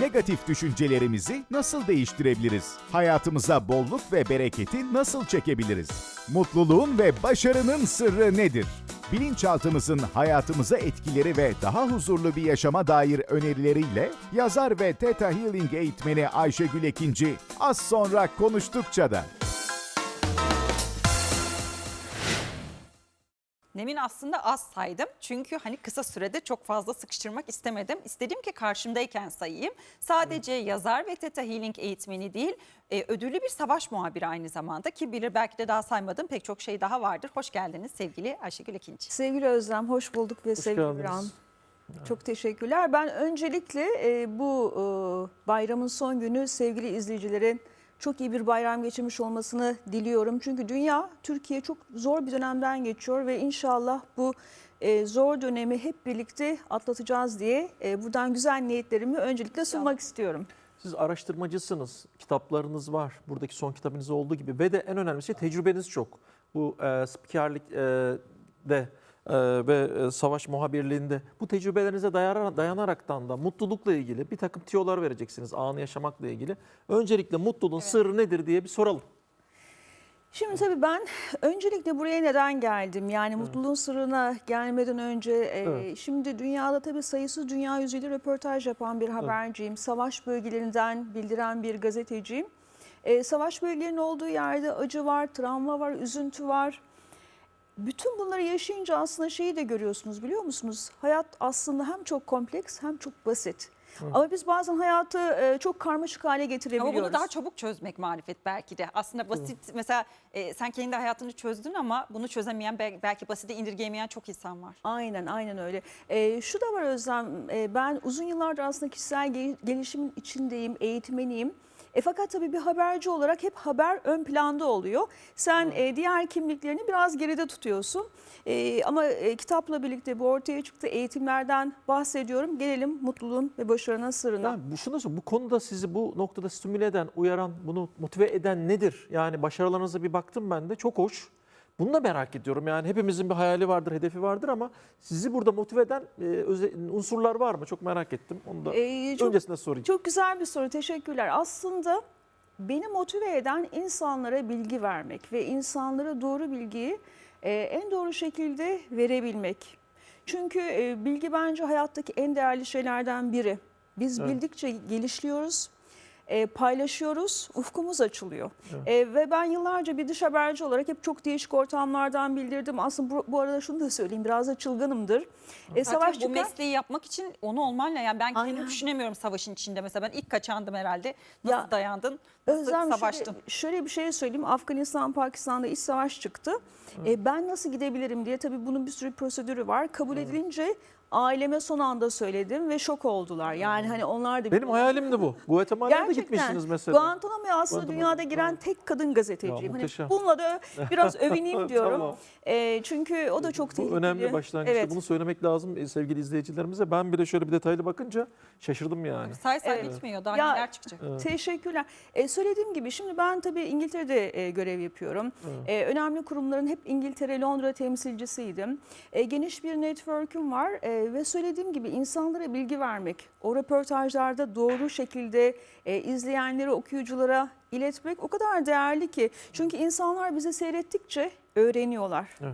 Negatif düşüncelerimizi nasıl değiştirebiliriz? Hayatımıza bolluk ve bereketi nasıl çekebiliriz? Mutluluğun ve başarının sırrı nedir? Bilinçaltımızın hayatımıza etkileri ve daha huzurlu bir yaşama dair önerileriyle yazar ve Theta Healing eğitmeni Ayşegül Ekinci az sonra konuştukça da. Demin aslında az saydım. Çünkü hani kısa sürede çok fazla sıkıştırmak istemedim. İstedim ki karşımdayken sayayım. Sadece yazar ve Theta Healing eğitmeni değil, e, ödüllü bir savaş muhabiri aynı zamanda. Ki bilir belki de daha saymadım pek çok şey daha vardır. Hoş geldiniz sevgili Ayşegül Ekinci. Sevgili Özlem, hoş bulduk ve sevgili geldiniz. Birhan. Çok teşekkürler. Ben öncelikle e, bu e, bayramın son günü sevgili izleyicilerin çok iyi bir bayram geçirmiş olmasını diliyorum. Çünkü dünya, Türkiye çok zor bir dönemden geçiyor ve inşallah bu e, zor dönemi hep birlikte atlatacağız diye e, buradan güzel niyetlerimi öncelikle sunmak istiyorum. Siz araştırmacısınız, kitaplarınız var. Buradaki son kitabınız olduğu gibi ve de en önemlisi tecrübeniz çok. Bu e, spikerlik e, de ve e, savaş muhabirliğinde bu tecrübelerinize dayanarak, dayanaraktan da mutlulukla ilgili bir takım tiyolar vereceksiniz anı yaşamakla ilgili. Öncelikle mutluluğun sırrı nedir diye bir soralım. Şimdi tabii ben öncelikle buraya neden geldim? Yani mutluluğun sırrına gelmeden önce e, Evet. şimdi dünyada tabii sayısız dünya yüzüyle röportaj yapan bir haberciyim. Savaş bölgelerinden bildiren bir gazeteciyim. E, savaş bölgelerinin olduğu yerde acı var, travma var, üzüntü var. Bütün bunları yaşayınca aslında şeyi de görüyorsunuz biliyor musunuz? Hayat aslında hem çok kompleks hem çok basit. Ama biz bazen hayatı e, çok karmaşık hale getirebiliyoruz. Ama bunu daha çabuk çözmek marifet belki de. Aslında basit mesela e, sen kendi hayatını çözdün ama bunu çözemeyen bel- belki basite indirgeyemeyen çok insan var. Aynen aynen öyle. Ee, şu da var Özlem, e, ben uzun yıllardır aslında kişisel gel- gelişimin içindeyim, eğitmeniyim. E, fakat tabii bir haberci olarak hep haber ön planda oluyor. Sen e, diğer kimliklerini biraz geride tutuyorsun. E, ama e, kitapla birlikte bu ortaya çıktı. Eğitimlerden bahsediyorum. Gelelim mutluluğun ve başarının sırrına. Yani bu şunu bu konuda sizi bu noktada stimüle eden, uyaran, bunu motive eden nedir? Yani başarılarınıza bir baktım ben de çok hoş. Bunu da merak ediyorum. Yani hepimizin bir hayali vardır, hedefi vardır ama sizi burada motive eden e, unsurlar var mı? Çok merak ettim. Onu da Ee, çok- öncesinde sorayım. Çok güzel bir soru. Teşekkürler. Aslında beni motive eden insanlara bilgi vermek ve insanlara doğru bilgiyi e, en doğru şekilde verebilmek. Çünkü e, bilgi bence hayattaki en değerli şeylerden biri. Biz Evet. bildikçe gelişiyoruz. E, paylaşıyoruz, ufkumuz açılıyor. Evet. E, ve ben yıllarca bir dış haberci olarak hep çok değişik ortamlardan bildirdim. Aslında bu, bu arada şunu da söyleyeyim, biraz da çılgınımdır. E, Zaten savaş bu çıkar- mesleği yapmak için onu olmanla yani ben kendimi Aynen. düşünemiyorum savaşın içinde mesela ben ilk kaçandım herhalde. Nasıl Ya, dayandın? Nasıl Özlem savaştın? şöyle, şöyle bir şey söyleyeyim. Afganistan, Pakistan'da iç savaş çıktı. E, ben nasıl gidebilirim diye tabii bunun bir sürü prosedürü var. Kabul edilince aileme son anda söyledim ve şok oldular. Yani hani onlar da Benim hayalim de bu. Guatemala'ya da gitmişsiniz mesela. Guantanamo'ya aslında Guantanamo, dünyada giren tek kadın gazeteciyim. Ya, Hani bununla da biraz övüneyim diyorum. Tamam. E, çünkü o da çok Bu tehlikeli. önemli başlangıçta. Evet. Bunu söylemek lazım e, sevgili izleyicilerimize. Ben bir de şöyle bir detaylı bakınca şaşırdım yani. Say say Evet. bitmiyor daha Ya- neler çıkacak. Evet. Teşekkürler. E, söylediğim gibi şimdi ben tabii İngiltere'de e, görev yapıyorum. Evet. E, önemli kurumların hep İngiltere, Londra temsilcisiydim. E, geniş bir network'üm var e, ve söylediğim gibi insanlara bilgi vermek, o röportajlarda doğru şekilde e, izleyenlere, okuyuculara iletmek o kadar değerli ki. Çünkü insanlar bizi seyrettikçe öğreniyorlar. Evet.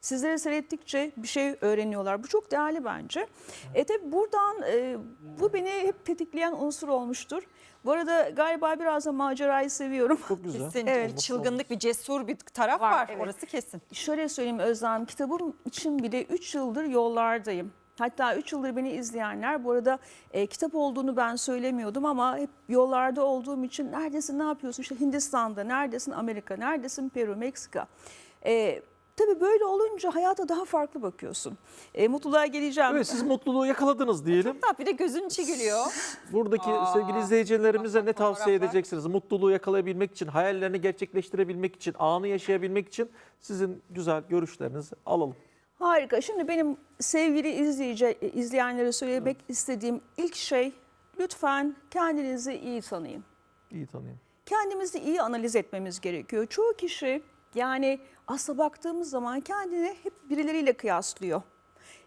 Sizleri seyrettikçe bir şey öğreniyorlar. Bu çok değerli bence. E tabi buradan e, bu beni hep tetikleyen unsur olmuştur. Bu arada galiba biraz da macerayı seviyorum. Çok güzel. Kesin Evet. bir çılgınlık bir cesur bir taraf Var, var, evet. orası kesin. Şöyle söyleyeyim Özlem, kitabım için bile 3 yıldır yollardayım. Hatta 3 yıldır beni izleyenler bu arada e, kitap olduğunu ben söylemiyordum ama hep yollarda olduğum için neredesin ne yapıyorsun işte Hindistan'da neredesin Amerika neredesin Peru Meksika. E, tabii böyle olunca hayata daha farklı bakıyorsun. E, mutluluğa geleceğim. Evet siz mutluluğu yakaladınız diyelim. Tabii bir de gözün içi gülüyor. Buradaki Aa, sevgili izleyicilerimize ne tavsiye edeceksiniz? Mutluluğu yakalayabilmek için, hayallerini gerçekleştirebilmek için, anı yaşayabilmek için sizin güzel görüşlerinizi alalım. Harika. Şimdi benim sevgili izleyici, izleyenlere söylemek istediğim ilk şey lütfen kendinizi iyi tanıyın. İyi tanıyayım. Kendimizi iyi analiz etmemiz gerekiyor. Çoğu kişi yani aslında baktığımız zaman kendini hep birileriyle kıyaslıyor.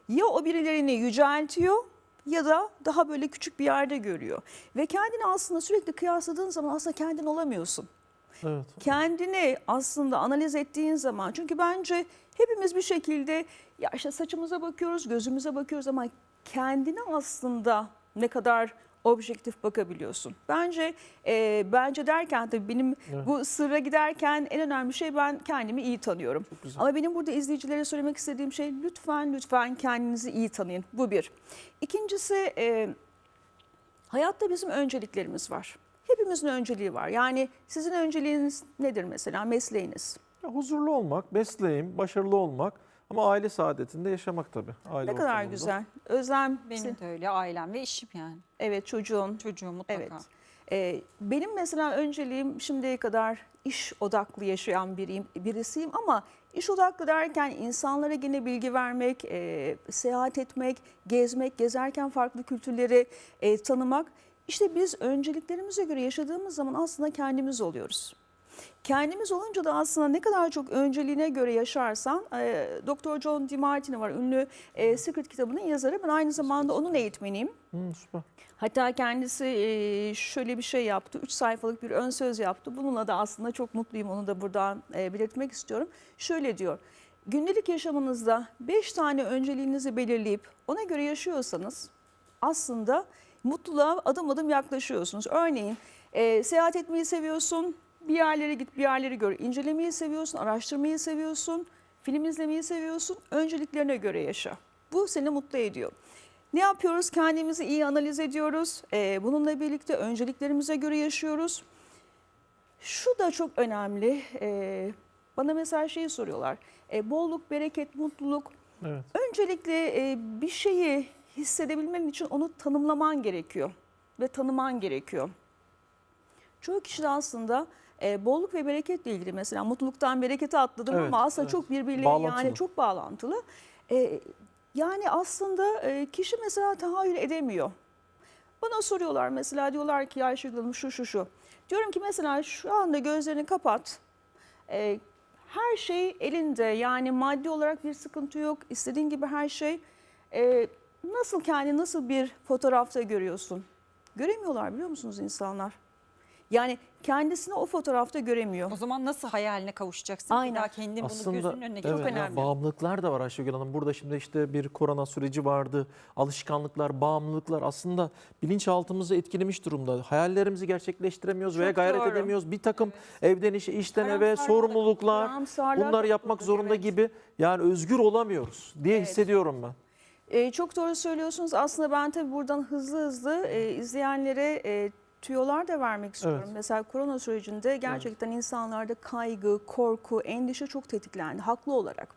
Ya o birilerini yüceltiyor ya da daha böyle küçük bir yerde görüyor. Ve kendini aslında sürekli kıyasladığın zaman aslında kendin olamıyorsun Evet. kendini aslında analiz ettiğin zaman çünkü bence hepimiz bir şekilde ya işte saçımıza bakıyoruz, gözümüze bakıyoruz ama kendine aslında ne kadar objektif bakabiliyorsun. Bence e, bence derken tabii benim Evet. bu sırra giderken en önemli şey ben kendimi iyi tanıyorum. Ama benim burada izleyicilere söylemek istediğim şey lütfen lütfen kendinizi iyi tanıyın. Bu bir. İkincisi e, hayatta bizim önceliklerimiz var. Hepimizin önceliği var. Yani sizin önceliğiniz nedir mesela mesleğiniz? Ya huzurlu olmak, mesleğim, başarılı olmak ama aile saadetinde yaşamak tabii. Aile ne kadar ortamında. güzel. Özlem, Benim sen- de öyle ailem ve işim yani. evet çocuğun. Çocuğum mutlaka. Evet. Ee, benim mesela önceliğim şimdiye kadar iş odaklı yaşayan biriyim, birisiyim ama iş odaklı derken insanlara yine bilgi vermek, e, seyahat etmek, gezmek, gezerken farklı kültürleri e, tanımak. İşte biz önceliklerimize göre yaşadığımız zaman aslında kendimiz oluyoruz. Kendimiz olunca da aslında ne kadar çok önceliğine göre yaşarsan, e, Dr. John DiMartini var ünlü e, Secret kitabının yazarı. Ben aynı zamanda onun eğitmeniyim. Süper. Hatta kendisi e, şöyle bir şey yaptı. Üç sayfalık bir ön söz yaptı. Bununla da aslında çok mutluyum. Onu da buradan e, belirtmek istiyorum. Şöyle diyor. Gündelik yaşamınızda beş tane önceliğinizi belirleyip ona göre yaşıyorsanız aslında mutluluğa adım adım yaklaşıyorsunuz. Örneğin e, seyahat etmeyi seviyorsun. Bir yerlere git, bir yerleri gör. İncelemeyi seviyorsun, araştırmayı seviyorsun, film izlemeyi seviyorsun. Önceliklerine göre yaşa. Bu seni mutlu ediyor. Ne yapıyoruz? Kendimizi iyi analiz ediyoruz. Ee, bununla birlikte önceliklerimize göre yaşıyoruz. Şu da çok önemli. Ee, bana mesela şeyi soruyorlar. Ee, bolluk, bereket, mutluluk. Evet. Öncelikle e, bir şeyi hissedebilmen için onu tanımlaman gerekiyor ve tanıman gerekiyor. Çoğu kişi de aslında e, bolluk ve bereketle ilgili mesela mutluluktan berekete atladım Evet, ama aslında evet. çok birbirleriyle Bağlantılı. yani çok bağlantılı. E, yani aslında e, kişi mesela tahayyül edemiyor. Bana soruyorlar mesela diyorlar ki Ayşegül Hanım şu şu şu. Diyorum ki mesela şu anda gözlerini kapat. E, her şey elinde yani maddi olarak bir sıkıntı yok. İstediğin gibi her şey. E, nasıl kendi nasıl bir fotoğrafta görüyorsun? Göremiyorlar biliyor musunuz insanlar? Yani kendisini o fotoğrafta göremiyor. O zaman nasıl hayaline kavuşacaksın? Aynen. Bir daha kendin bunu Aslında gözünün önüne evet, çok önemli. bağımlılıklar da var Ayşegül Hanım. Burada şimdi işte bir korona süreci vardı. Alışkanlıklar, bağımlılıklar aslında bilinçaltımızı etkilemiş durumda. Hayallerimizi gerçekleştiremiyoruz veya Çok gayret doğru. edemiyoruz. Bir takım evden işe, işten eve sorumluluklar, bunlar yapmak zorunda evet. gibi. Yani özgür olamıyoruz diye Evet. hissediyorum ben. Ee, çok doğru söylüyorsunuz. Aslında ben tabii buradan hızlı hızlı e, izleyenlere e, tüyolar da vermek istiyorum. Evet. Mesela korona sürecinde gerçekten insanlarda kaygı, korku, endişe çok tetiklendi haklı olarak.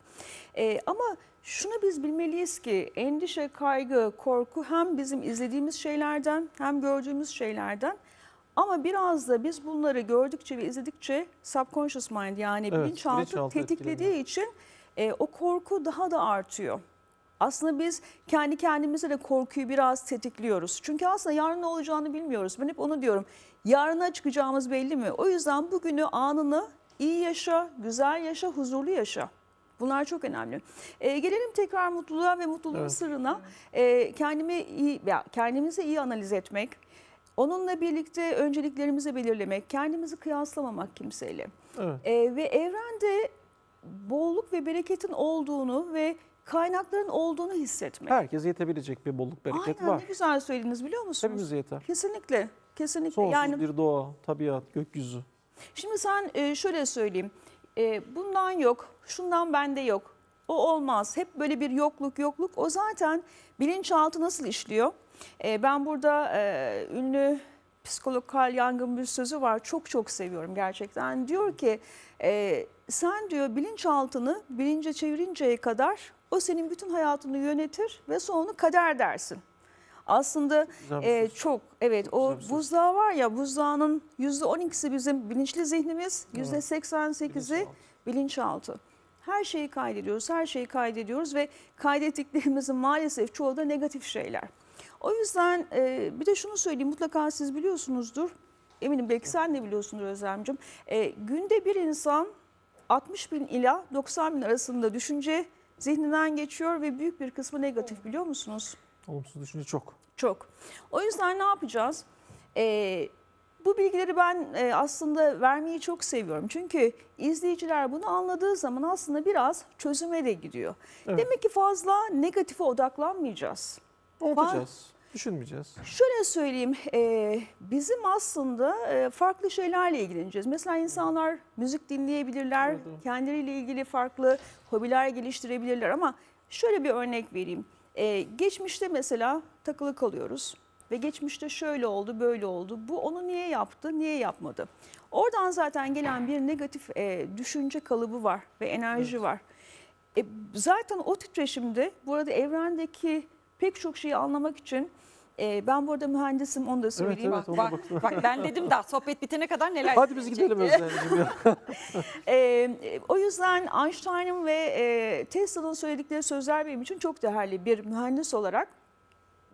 E, ama şunu biz bilmeliyiz ki endişe, kaygı, korku hem bizim izlediğimiz şeylerden hem gördüğümüz şeylerden ama biraz da biz bunları gördükçe ve izledikçe subconscious mind yani Evet, bilinçaltı bilinçaltı tetiklediği etkileniyor. için e, o korku daha da artıyor. Aslında biz kendi kendimize de korkuyu biraz tetikliyoruz. Çünkü aslında yarın ne olacağını bilmiyoruz. Ben hep onu diyorum. Yarına çıkacağımız belli mi? O yüzden bugünü, anını iyi yaşa, güzel yaşa, huzurlu yaşa. Bunlar çok önemli. Ee, gelelim tekrar mutluluğa ve mutluluğun Evet. sırrına. Ee, kendimi iyi, ya kendimizi iyi analiz etmek. Onunla birlikte önceliklerimizi belirlemek, kendimizi kıyaslamamak kimseyle. Evet. Ee, ve evrende bolluk ve bereketin olduğunu ve kaynakların olduğunu hissetmek. Herkes yetebilecek bir bolluk bereket Aynen var. ne güzel söylediniz biliyor musunuz? Hepimize yeter. Kesinlikle. Kesinlikle. Sonsuz yani bir doğa, tabiat, gökyüzü. şimdi sen e, şöyle söyleyeyim. E, bundan yok, şundan bende yok. O olmaz. Hep böyle bir yokluk yokluk. O zaten bilinçaltı nasıl işliyor? E, ben burada e, ünlü psikolog Carl Jung'ın bir sözü var. Çok çok seviyorum gerçekten. Diyor ki e, sen diyor bilinçaltını bilince çevirinceye kadar o senin bütün hayatını yönetir ve sonunu kader dersin. Aslında e, çok evet o güzel buzdağı var ya buzdağının yüzde 12'si bizim bilinçli zihnimiz, yüzde Evet. %88'i Bilinçaltı. Her şeyi kaydediyoruz, her şeyi kaydediyoruz ve kaydettiklerimizin maalesef çoğu da negatif şeyler. O yüzden e, bir de şunu söyleyeyim mutlaka siz biliyorsunuzdur. Eminim belki sen de biliyorsundur Özlemciğim. E, günde bir insan 60 bin ila 90 bin arasında düşünce zihninden geçiyor ve büyük bir kısmı negatif biliyor musunuz? Olumsuz düşünce çok. Çok. O yüzden ne yapacağız? Ee, bu bilgileri ben e, aslında vermeyi çok seviyorum. Çünkü izleyiciler bunu anladığı zaman aslında biraz çözüme de gidiyor. Evet. Demek ki fazla negatife odaklanmayacağız. Unutacağız. Düşünmeyeceğiz. Şöyle söyleyeyim, e, bizim aslında e, farklı şeylerle ilgileneceğiz. Mesela insanlar müzik dinleyebilirler, Evet, evet. kendileriyle ilgili farklı hobiler geliştirebilirler ama şöyle bir örnek vereyim. E, geçmişte mesela takılı kalıyoruz ve geçmişte şöyle oldu, böyle oldu. Bu onu niye yaptı, niye yapmadı? Oradan zaten gelen bir negatif e, düşünce kalıbı var ve enerji var. E, zaten o titreşimde bu arada evrendeki pek çok şeyi anlamak için e, ben bu arada mühendisim onu da söyleyeyim. evet. Bak, ona bak, baktım. bak ben dedim daha sohbet bitene kadar neler Hadi biz gidelim. Özlemciğim. E, o yüzden Einstein'ın ve e, Tesla'nın söyledikleri sözler benim için çok değerli bir mühendis olarak.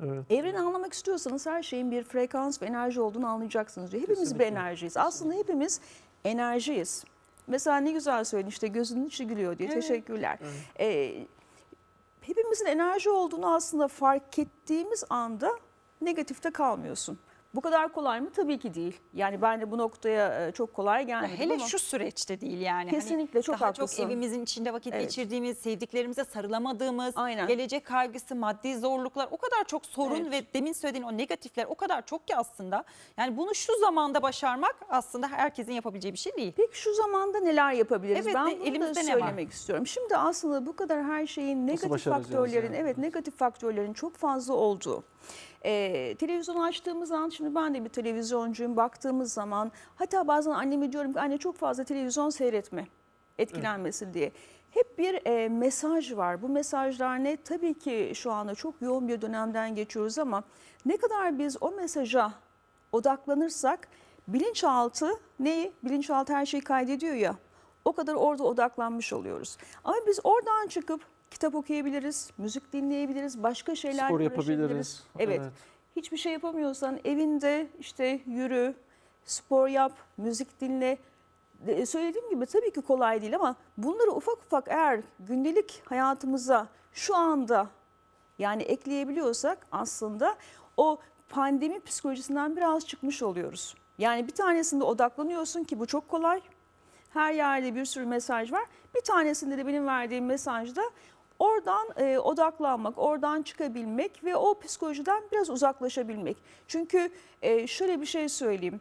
Evet. Evreni anlamak istiyorsanız her şeyin bir frekans ve enerji olduğunu anlayacaksınız diyor. Hepimiz bir Kesinlikle. enerjiyiz. Aslında hepimiz enerjiyiz. Mesela ne güzel söyledin işte gözünün içi gülüyor diye. Evet. Teşekkürler. E, hepimizin enerji olduğunu aslında fark ettiğimiz anda negatifte kalmıyorsun. Bu kadar kolay mı? Tabii ki değil. Yani ben de bu noktaya e, çok kolay gelmedim hele ama şu süreçte değil yani. Kesinlikle, hani çok daha haklısın. çok evimizin içinde vakit Evet. geçirdiğimiz, sevdiklerimize sarılamadığımız, Aynen. gelecek kaygısı, maddi zorluklar o kadar çok sorun Evet. ve demin söylediğin o negatifler o kadar çok ki aslında. Yani bunu şu zamanda başarmak aslında herkesin yapabileceği bir şey değil. Peki şu zamanda neler yapabiliriz? Evet, ben ne- bunu da elimizde ne var? söylemek istiyorum. Şimdi aslında bu kadar her şeyin negatif faktörlerin, yani? evet negatif faktörlerin çok fazla olduğu. Ee, televizyon açtığımız an, şimdi ben de bir televizyoncuyum, baktığımız zaman hatta bazen anneme diyorum ki anne çok fazla televizyon seyretme etkilenmesin diye. Hep bir e, mesaj var. Bu mesajlar ne? Tabii ki şu anda çok yoğun bir dönemden geçiyoruz ama ne kadar biz o mesaja odaklanırsak bilinçaltı neyi? Bilinçaltı her şeyi kaydediyor ya. O kadar orada odaklanmış oluyoruz. Ama biz oradan çıkıp kitap okuyabiliriz, müzik dinleyebiliriz, başka şeyler Spor yapabiliriz. Evet. Hiçbir şey yapamıyorsan evinde işte yürü, spor yap, müzik dinle. De- Söylediğim gibi tabii ki kolay değil ama bunları ufak ufak eğer gündelik hayatımıza şu anda yani ekleyebiliyorsak aslında o pandemi psikolojisinden biraz çıkmış oluyoruz. Yani bir tanesinde odaklanıyorsun ki bu çok kolay. Her yerde bir sürü mesaj var. Bir tanesinde de benim verdiğim mesajda oradan e, odaklanmak, oradan çıkabilmek ve o psikolojiden biraz uzaklaşabilmek. Çünkü e, şöyle bir şey söyleyeyim.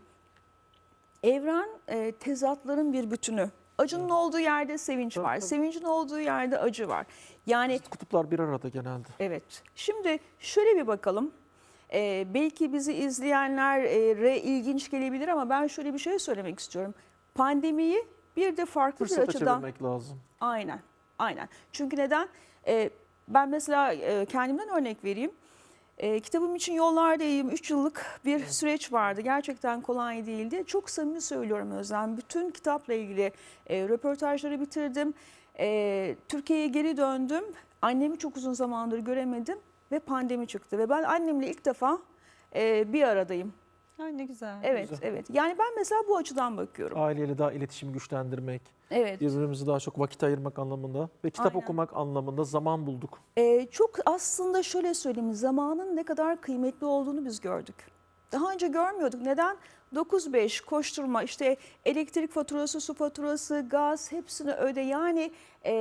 Evren e, tezatların bir bütünü. Acının olduğu yerde sevinç Tabii, var. tabii. Sevincin olduğu yerde acı var. Yani Kutuplar bir arada genelde. Evet. Şimdi şöyle bir bakalım. Ee, belki bizi izleyenlere ilginç gelebilir ama ben şöyle bir şey söylemek istiyorum. Pandemiyi bir de farklı bir Fırsata açıdan çevirmek lazım. Aynen, aynen. Çünkü neden? Ee, ben mesela e, kendimden örnek vereyim. E, kitabım için yollardayım. 3 yıllık bir süreç vardı. Gerçekten kolay değildi. Çok samimi söylüyorum Özlem. Bütün kitapla ilgili e, röportajları bitirdim. E, Türkiye'ye geri döndüm. Annemi çok uzun zamandır göremedim ve pandemi çıktı. Ve ben annemle ilk defa e, bir aradayım. Ay ne güzel. Evet, Güzel. evet. Yani ben mesela bu açıdan bakıyorum. Aileyle daha iletişimi güçlendirmek, Evet. birbirimize daha çok vakit ayırmak anlamında ve kitap Aynen. okumak anlamında zaman bulduk. Ee, çok aslında şöyle söyleyeyim zamanın ne kadar kıymetli olduğunu biz gördük. Daha önce görmüyorduk. Neden? 9-5 koşturma işte elektrik faturası, su faturası, gaz hepsini öde. Yani e,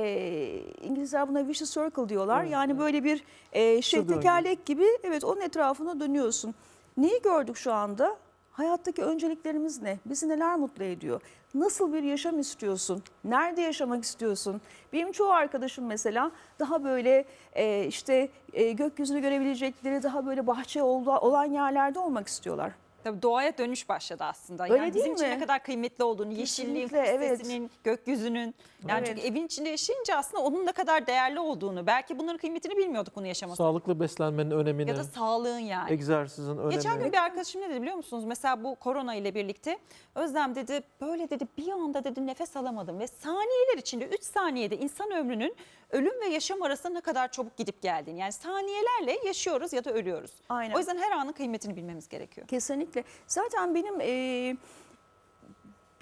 İngilizler buna vicious circle diyorlar. Evet, yani evet. böyle bir e, şey tekerlek gibi evet onun etrafına dönüyorsun. Neyi gördük şu anda? Hayattaki önceliklerimiz ne? Bizi neler mutlu ediyor? Nasıl bir yaşam istiyorsun? Nerede yaşamak istiyorsun? Benim çoğu arkadaşım mesela daha böyle e, işte e, gökyüzünü görebilecekleri daha böyle bahçe olan yerlerde olmak istiyorlar. Tabii doğaya dönüş başladı aslında. Öyle yani değil bizim için mi? ne kadar kıymetli olduğunu, yeşilliğin, Kesinlikle, evet. sesinin, gökyüzünün. Yani Evet. çünkü evin içinde yaşayınca aslında onun ne kadar değerli olduğunu, belki bunların kıymetini bilmiyorduk bunu yaşaması. Sağlıklı beslenmenin önemini, Ya da sağlığın yani. egzersizin önemini. Geçen gün bir arkadaşım ne dedi biliyor musunuz? Mesela bu korona ile birlikte Özlem dedi böyle dedi bir anda dedi nefes alamadım ve saniyeler içinde 3 saniyede insan ömrünün ölüm ve yaşam arasında ne kadar çabuk gidip geldiğini. Yani saniyelerle yaşıyoruz ya da ölüyoruz. Aynen. O yüzden her anın kıymetini bilmemiz gerekiyor. Kesinlikle. Zaten benim e,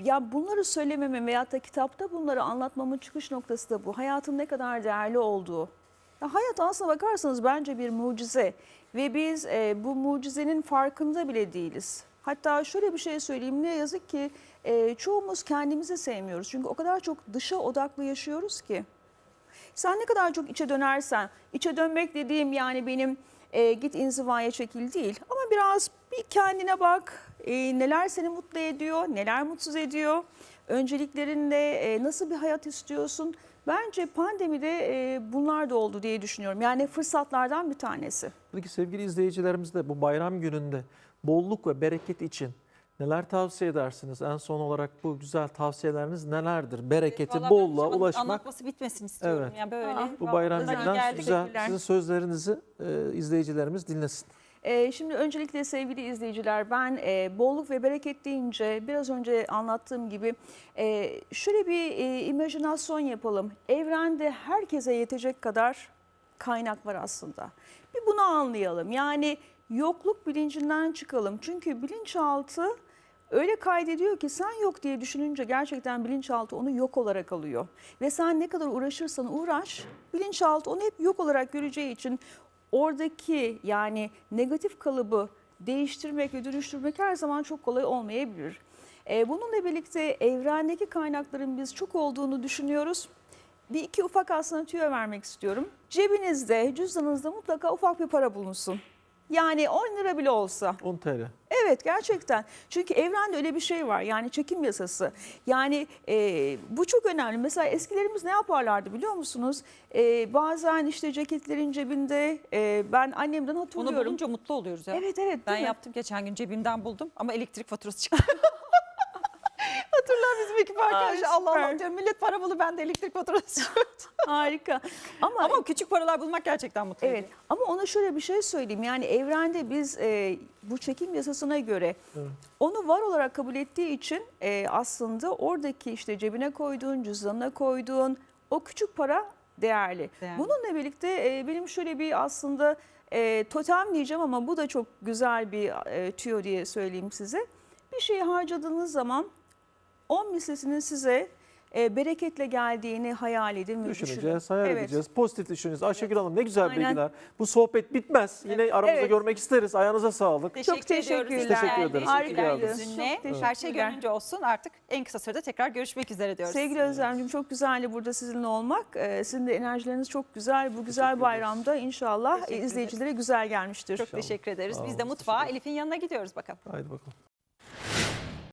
ya bunları söylememin veyahut da kitapta bunları anlatmamın çıkış noktası da bu. Hayatın ne kadar değerli olduğu. Ya hayat aslına bakarsanız bence bir mucize ve biz e, bu mucizenin farkında bile değiliz. Hatta şöyle bir şey söyleyeyim ne yazık ki e, çoğumuz kendimizi sevmiyoruz. Çünkü o kadar çok dışa odaklı yaşıyoruz ki. Sen ne kadar çok içe dönersen, içe dönmek dediğim yani benim e, git inzivaya çekil değil. Biraz bir kendine bak, e, neler seni mutlu ediyor, neler mutsuz ediyor, önceliklerinde e, nasıl bir hayat istiyorsun. Bence pandemide e, bunlar da oldu diye düşünüyorum. Yani fırsatlardan bir tanesi. Peki sevgili izleyicilerimiz de bu bayram gününde bolluk ve bereket için neler tavsiye edersiniz? En son olarak bu güzel tavsiyeleriniz nelerdir? Bereketi, Vallahi ben bolluğa konuşamadım, ulaşmak. Anlatması bitmesin istiyorum. Evet. Yani böyle. Aa, Bu bayram geldik. güzel. Teşekkürler. Sizin sözlerinizi e, izleyicilerimiz dinlesin. Ee, şimdi öncelikle sevgili izleyiciler ben e, bolluk ve bereket deyince biraz önce anlattığım gibi e, şöyle bir e, imajinasyon yapalım. Evrende herkese yetecek kadar kaynak var aslında. Bir bunu anlayalım. Yani yokluk bilincinden çıkalım. Çünkü bilinçaltı öyle kaydediyor ki sen yok diye düşününce gerçekten bilinçaltı onu yok olarak alıyor. Ve sen ne kadar uğraşırsan uğraş bilinçaltı onu hep yok olarak göreceği için oradaki yani negatif kalıbı değiştirmek ve dönüştürmek her zaman çok kolay olmayabilir. Ee, bununla birlikte evrendeki kaynakların biz çok olduğunu düşünüyoruz. Bir iki ufak aslında tüyo vermek istiyorum. Cebinizde, cüzdanınızda mutlaka ufak bir para bulunsun. Yani 10 lira bile olsa. 10 TL. Evet gerçekten. Çünkü evrende öyle bir şey var. Yani çekim yasası. Yani e, bu çok önemli. Mesela eskilerimiz ne yaparlardı biliyor musunuz? E, bazen işte ceketlerin cebinde e, ben annemden hatırlıyorum. bulunca mutlu oluyoruz ya. Evet evet Ben mi? yaptım geçen gün cebimden buldum ama elektrik faturası çıktı. Hatırlar bizim ekip arkadaşı Allah Allah diyorum millet para buldu ben de elektrik faturası. Harika. Ama, ama küçük paralar bulmak gerçekten mutlu Evet ediyor. ama ona şöyle bir şey söyleyeyim. Yani evrende biz e, bu çekim yasasına göre Evet. onu var olarak kabul ettiği için e, aslında oradaki işte cebine koyduğun, cüzdanına koyduğun o küçük para değerli. Değerli. Bununla birlikte e, benim şöyle bir aslında e, totem diyeceğim ama bu da çok güzel bir e, tüyo diye söyleyeyim size. Bir şeyi harcadığınız zaman 10 mislesinin size e, bereketle geldiğini hayal edin ve düşünün. Düşüneceğiz, hayal Evet. edeceğiz. Pozitif düşüneceğiz. Ayşegül Hanım ne güzel Aynen. bilgiler. Bu sohbet bitmez. Yine aramızda Evet. görmek isteriz. Ayağınıza sağlık. Çok teşekkürler. ediyoruz. Teşekkür ederiz. Harikaydınız. Harikaydınız. Sizinle. Çok Her şey gönlünce olsun artık en kısa sürede tekrar görüşmek üzere diyoruz. Sevgili Özlemciğim çok güzeldi burada sizinle olmak. Ee, Sizin de enerjileriniz çok güzel. Bu güzel ederiz. bayramda inşallah Teşekkür izleyicilere güzel gelmiştir. Çok teşekkür ederiz. Sağ Biz olun, de mutfağa teşekkür Elif'in yanına gidiyoruz bakalım. Haydi bakalım.